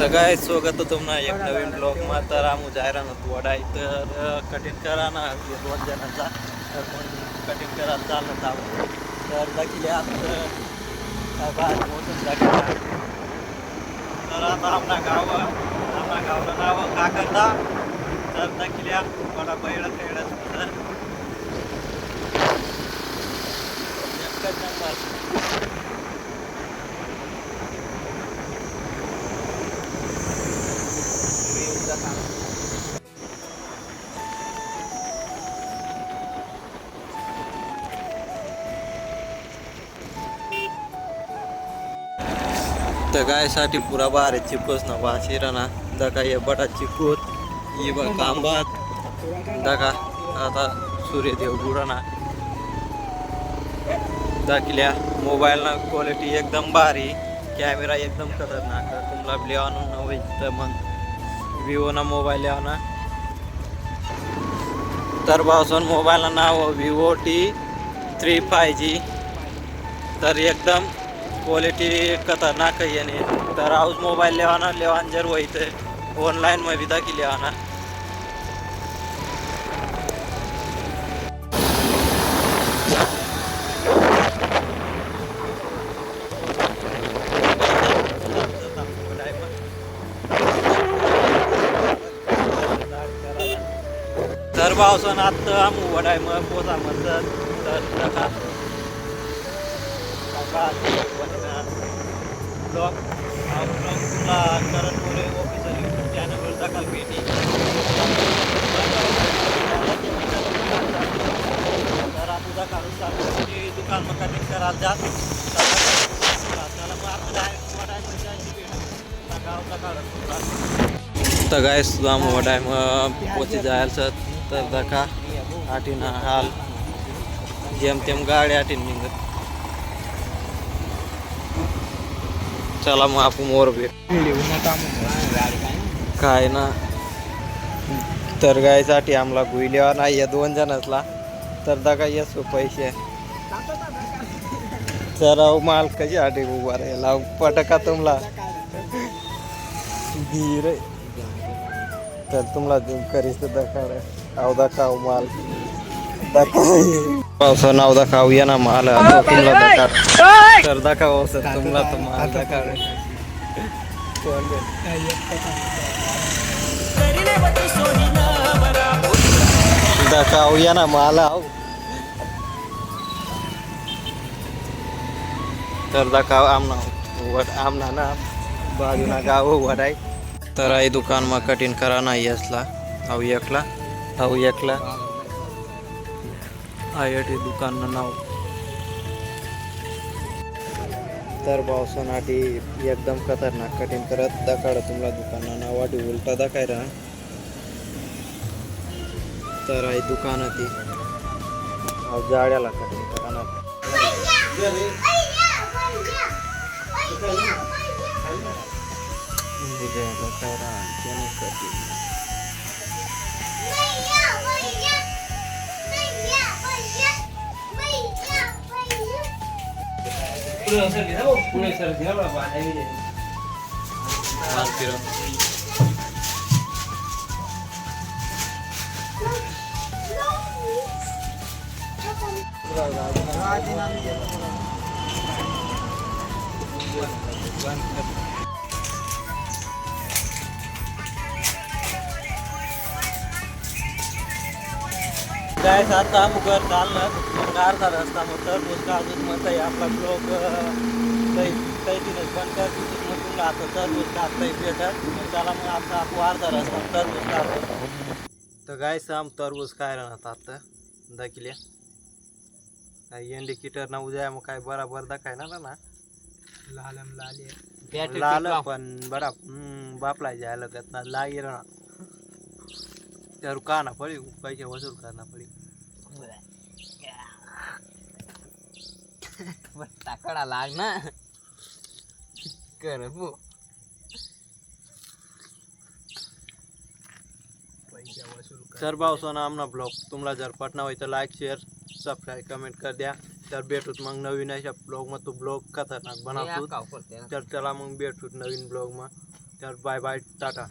तर काय स्वागत आहे तुम्हाला एक नवीन ब्लॉगમાં तर आम्ही जाहिरात वडाय तर कठीण करा ना दोन जणांचा. तर कठीण करा करायला चालत आहोत तर दाखिले तर बाहेर पोहोचून दाखिला. तर आता आपला गाव आपला गावचं नाव काकंदा तर दाखिल्या वडा बैळ खेळत. तर एकच नंबर. तर गायसाठी पुरा आहे चिपकस ना वाशिरा ना दका ये बटा चिकूत ये बा कांबात दका आता सूर्यदेव बुडाना दाखल्या मोबाईल ना क्वालिटी एकदम भारी. कॅमेरा एकदम खतरनाक. तुम्हाला लेवानं नव्हे तर मग विवो ना मोबाईल ना. तर भावसन मोबाईल नाव Vivo T three five G तर एकदम क्वालिटी खतरनाक आहे याने. तर हाऊस मोबाईल लेवाना लेवान जर व्हायचं ऑनलाईन मध्ये की लेवाना तर पावसान आत्ता आम आहे मग पोचा म्हणतात तर नका ब्लॉग हा ब्लॉग तुला मोरे ऑफिसर यूट्यूब चॅनलवर भेटी तर तुझा काढून दुकान मग कटिंग जात त्याला मग डायरेक्ट वडाय भेट गावचा काढत तर सुद्धा मोठा आहे पोचे जायचं तर दका आठीन हाल. जेम तेम गाडी आठीन निघत. चला मग आपण मोर भेट. काय ना? तर गायसाठी आम्हाला गुईलेवा नाही या दोन जणातला. तर दका येसो पैसे. तर अहो माल कशी आठी उभा राहिला. पटका तुमला धीर तर तुम्हाला करीस दाखव अहो दाखव माल. पावसा नाव दाखव या ना माल दाखव. तर दाखव सर तुम्हाला तो माल दाखव. दाखव या ना माल आव. तर दाखव आमना वड आमना ना बाजूना गाव वडाय तर आई दुकानमा कटिंग करा नाही असला अहो एकला अहो एकला. आयटी दुकान नाव. तर पावसानाटी एकदम खतरनाक कटिंग करत दाखड तुम्हाला दुकाना नाव. वाटी उलटा दाखायरा तर आई दुकान ती. जाड्याला कटिंग करा ना बुजायला काय त्याने कटिंग माल फिरव काय आता मुगर चालणार मग अर्धा रस्ता मग तर मुलगा अजून मग आहे. आपला ब्लॉग काही काही दिवस बंद कर तिथून मग तुला आता तर मुलगा आता भेटत मग त्याला मग आता आपण अर्धा रस्ता तरबूज काढतो तर काय साम तरबूज काय राहणार आता? दाखिल्या काय इंडिकेटर ना उद्या मग काय बराबर दाखायला ना? लाल पण बरा हम्म, बापला जायला लगत ना लागी ना रुकाना पडी पैसे वसूल करना पडी टाकडा लाग ना. कर भो सर भाऊ सोना आमना ब्लॉग तुम्हाला जर पटना होई तर लाईक शेअर सबस्क्राईब कमेंट कर द्या. तर भेटूत मग नवीन अशा ब्लॉग मग तो ब्लॉग खतरनाक बनवतो तर त्याला मग भेटूत नवीन ब्लॉग मग तर बाय बाय टाटा.